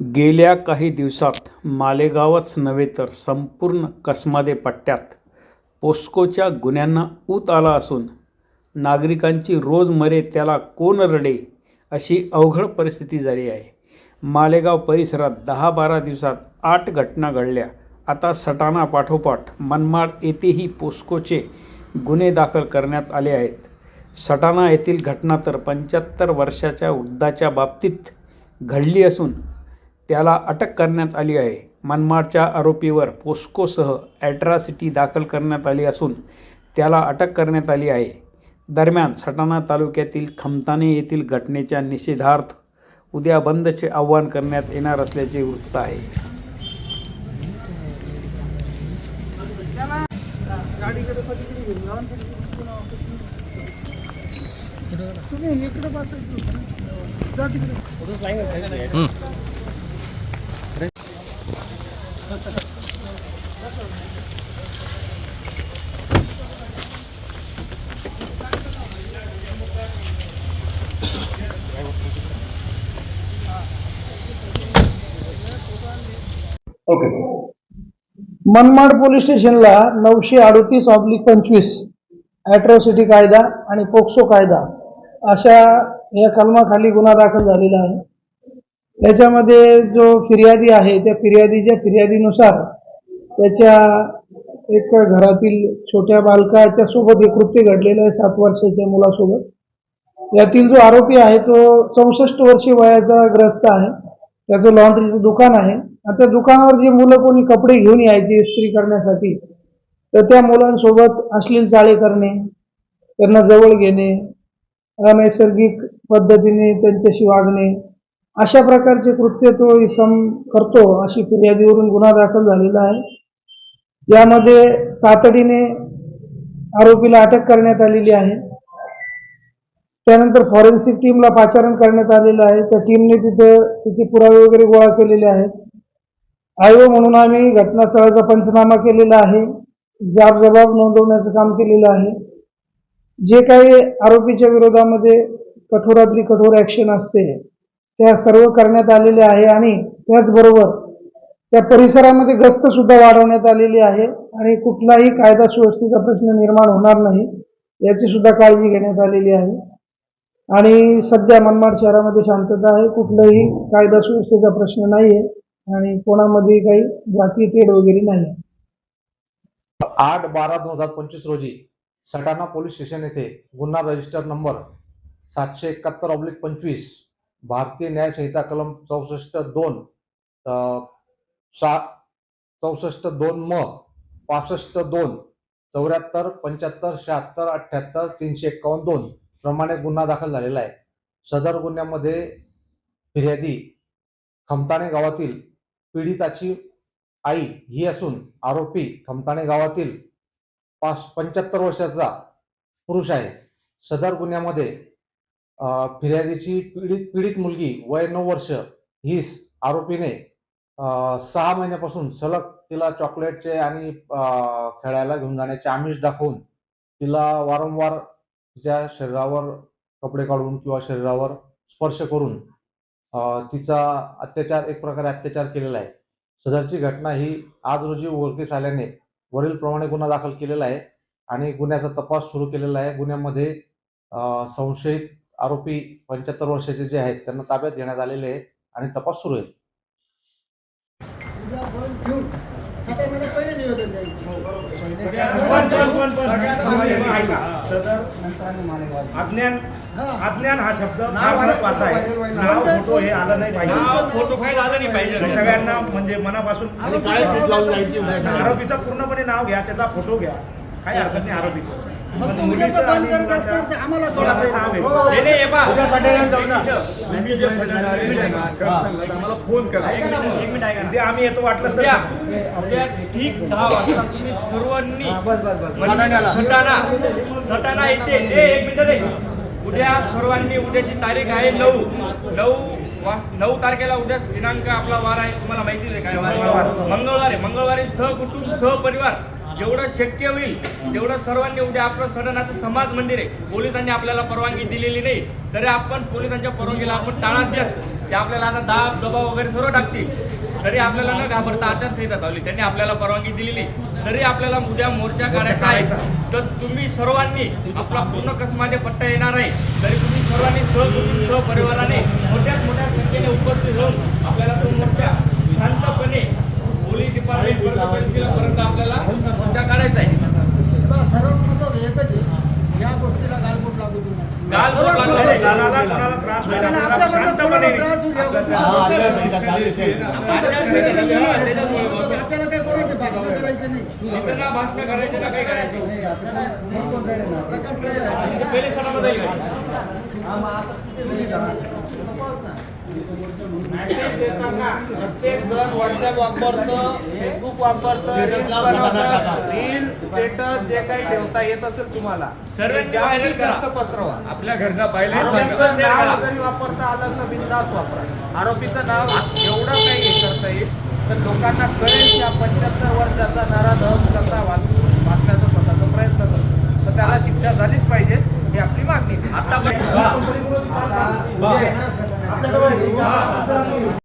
गेल्या काही दिवसात मालेगावच नव्हे तर संपूर्ण कसमादे पट्ट्यात पोस्कोच्या गुन्ह्यांना ऊत आला असून नागरिकांची रोजमरे त्याला कोण रडे अशी अवघड परिस्थिती झाली आहे. मालेगाव परिसरात दहा बारा दिवसात आठ घटना घडल्या. आता सटाणा पाठोपाठ मनमाड येथेही पोस्कोचे गुन्हे दाखल करण्यात आले आहेत. सटाणा येथील घटना तर पंच्याहत्तर वर्षाच्या वृद्धाच्या बाबतीत घडली असून त्याला अटक करण्यात आली आहे. मनमाडच्या आरोपीवर पोस्कोसह ॲट्रॉसिटी दाखल करण्यात आली असून त्याला अटक करण्यात आली आहे. दरम्यान सटाणा तालुक्यातील खमताने येथील घटनेच्या निषेधार्थ उद्या बंदचे आवाहन करण्यात येणार असल्याचे वृत्त आहे. तुम्ही इकडे बसायचं होतं ना. जा तिकडे. ओके. मनमाड पोलीस स्टेशनला नऊशे अडोतीस ऑब्लिक पंचवीस ॲट्रॉसिटी कायदा आणि पोक्सो कायदा अशा या कलमाखाली गुन्हा दाखल झालेला आहे. याच्यामध्ये जो फिर्यादी आहे त्या फिर्यादीच्या फिर्यादीनुसार त्याच्या एक घरातील छोट्या बालकाच्या सोबत हे कृत्य घडलेलं आहे सात वर्षाच्या मुलासोबत. यातील जो आरोपी आहे तो चौसष्ट वर्षी वयाचा ग्रस्त आहे. त्याचं लॉन्ड्रीचं दुकान आहे. आणि त्या दुकानावर जे मुलं कोणी कपडे घेऊन यायचे इस्त्री करण्यासाठी तर त्या मुलांसोबत अश्लील चाळे करणे त्यांना जवळ घेणे अनैसर्गिक पद्धतीने त्यांच्याशी वागणे अशा प्रकारचे कृत्य तो इसम करतो अशी फिर्यादीवरून गुन्हा दाखल झालेला आहे. यामध्ये तातडीने आरोपीला अटक करण्यात आलेली आहे. त्यानंतर फॉरेन्सिक टीमला पाचारण करण्यात आलेलं आहे. त्या टीमने तिथं तिचे पुरावे वगैरे गोळा केलेले आहेत. आयो म्हणून आम्ही घटनास्थळाचा पंचनामा केलेला आहे. जाब जबाब नोंदवण्याचं काम केलेलं आहे. जे काही आरोपीच्या विरोधामध्ये कठोरातली कठोर ॲक्शन असते त्या सर्व करण्यात आलेले आहे आणि त्याचबरोबर त्या परिसरामध्ये गस्त सुद्धा वाढवण्यात आलेली आहे आणि कुठलाही कायदा सुव्यवस्थेचा प्रश्न निर्माण होणार नाही याची सुद्धा काळजी घेण्यात आलेली आहे. आणि सध्या मनमाड शहरामध्ये शांतता आहे कुठलाही कायदा सुव्यवस्थेचा प्रश्न नाही आहे आणि कोणामध्ये काही जाती तेढ वगैरे नाही आहे आठ बारा दोन हजार पंचवीस रोजी सटाणा पोलीस स्टेशन येथे गुन्हा रजिस्टर नंबर सातशे एकाहत्तर ऑब्लिक पंचवीस भारतीय न्यायसंहिता कलम चौसष्ट दोन सात सा चौसष्ट दोन म पासष्ट दोन चौऱ्याहत्तर पंच्याहत्तर शहात्तर अठ्ठ्याहत्तर तीनशे एक्कावन्न दोन प्रमाणे गुन्हा दाखल झालेला आहे. सदर गुन्ह्यामध्ये फिर्यादी खमताणे गावातील पीडिताची आई ही असून आरोपी खमताणे गावातील पाच पंच्याहत्तर वर्षाचा पुरुष आहे. सदर गुन्ह्यामध्ये फिर्यादीची पीडित पीडित मुलगी वय नऊ वर्ष हीच आरोपीने सहा महिन्यापासून सलग तिला चॉकलेटचे आणि खेळायला घेऊन जाण्याचे आमिष दाखवून तिला वारंवार तिच्या शरीरावर कपडे काढून किंवा शरीरावर स्पर्श करून तिचा अत्याचार एक प्रकारे अत्याचार केलेला आहे. सदरची घटना ही आज रोजी उघडकीस आल्याने वरील प्रमाणे गुन्हा दाखल केलेला आहे आणि गुन्ह्याचा तपास सुरू केलेला आहे. गुन्ह्यामध्ये संशयित आरोपी पंच्याहत्तर वर्षाचे जे आहेत त्यांना ताब्यात घेण्यात आलेले आहे आणि तपास सुरू आहे. अज्ञान अज्ञान हा शब्द महत्त्वाचा आहे नाव फोटो हे आलं नाही पाहिजे फोटो काय झालं नाही. पाहिजे सगळ्यांना म्हणजे मनापासून आरोपीचं पूर्णपणे नाव घ्या त्याचा फोटो घ्या. काही हरकत नाही आरोपीचं. पण मुलीचं आणि मुलाचं कोणाचंही नाव घ्यायचं नाही, नाही, हे पहा. आम्हाला फोन करा. एक मिनिट, एक मिनिट ऐका ना. उद्या आम्ही येतो वाटलं उद्या तर. उद्या ठीक दहा वाजता तुम्ही सर्वांनी म्हणजे सटाणा सटाणा येते ए, एक मिनिट रे. उद्या सर्वांनी उद्याची तारीख आहे नऊ. नऊ वाज नऊ तारखेला उद्या दिनांक आपला वार आहे. तुम्हाला माहिती आहे काय वार आहे? मंगळवार आहे. मंगळवारी सहकुटुंब सहपरिवार. जेवढं शक्य होईल तेवढं सर्वांनी उद्या आपलं सडनाचं समाज मंदिर आहे. पोलिसांनी आपल्याला परवानगी दिलेली नाही. तरी आपण पोलिसांच्या परवानगीला आपण टाळा देत ते आपल्याला आता दाब दबाव वगैरे सर्व टाकतील. तरी आपल्याला न घाबरता आचारसंहिता चालली त्यांनी आपल्याला परवानगी दिलेली. तरी आपल्याला उद्या मोर्चा काढायचा आहे. तर तुम्ही सर्वांनी आपला पूर्ण कसमाजे पट्टा येणार आहे. तरी तुम्ही सर्वांनी सहकुटुंब सहपरिवाराने मोठ्यात मोठ्या संख्येने उपस्थित राहून आपल्याला तो मोर्चा शांतपणे पोलीस डिपार्टमेंट पर्यंत आपल्याला मोर्चा काढायचा आहे सर्वात महत्वाचं एकच आहे या गोष्टीला गालबोट लागू देऊ नये. गालबोट लागू कोणाला नये. कोणाला कोणाला त्रास व्हायला आणि कोणाला आपल्याकडून शांतपणे कोणाला त्रास होऊ द्या. आचारसंहिता चालू आहे ना, त्याच्यामुळे बस. आपल्याला काही कोणाची भाषण करायची नाही तिथं ना भाषण करायचे ना काही करायचे नाही, आपल्याला नाही कोण काही नाही. प्रकाश काही नाही. ते पहिले सणामध्ये जाईल मेसेज देताना प्रत्येक जण व्हॉट्सअप वापरतं फेसबुक वापरतं रील्स बनवतं रील्स स्टेटस जे काही ठेवता येत असेल तुम्हाला सर्वांनी ते जास्तीत viral करा. जास्त पसरवा. आपल्या पाहिलं आरोपीचं नाव जरी वापरता आलं तर बिंदास वापरा. आरोपीचं नाव एवढं काही हे करता येईल तर लोकांना कळेल की हा पंच्याहत्तर वर्षाचा नराधम कसा वाच वाचण्याचा स्वतःचा प्रयत्न करतो. तर त्याला शिक्षा झालीच पाहिजे ही आपली मागणी. आहे. आता Kita kembali.